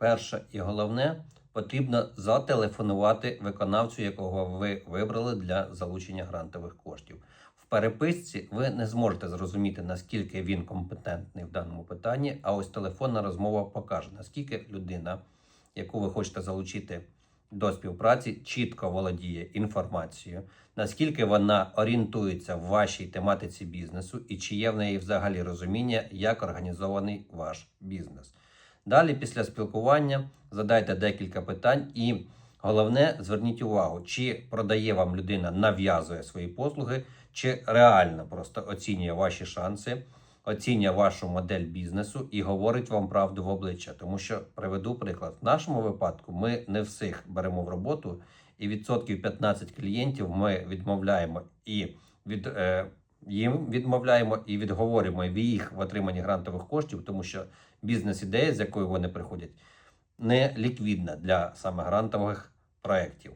Перше і головне, потрібно зателефонувати виконавцю, якого ви вибрали для залучення грантових коштів. В переписці ви не зможете зрозуміти, наскільки він компетентний в даному питанні, а ось телефонна розмова покаже, наскільки людина, яку ви хочете залучити до співпраці, чітко володіє інформацією, наскільки вона орієнтується в вашій тематиці бізнесу і чи є в неї взагалі розуміння, як організований ваш бізнес. Далі, після спілкування, задайте декілька питань і головне, зверніть увагу, чи продає вам людина, нав'язує свої послуги, чи реально просто оцінює ваші шанси, оцінює вашу модель бізнесу і говорить вам правду в обличчя. Тому що приведу приклад: в нашому випадку ми не всіх беремо в роботу, і відсотків 15 клієнтів ми відмовляємо і від. Е, їм відмовляємо і відговорюємо їх в отриманні грантових коштів, тому що бізнес-ідея, з якою вони приходять, не ліквідна для саме грантових проєктів.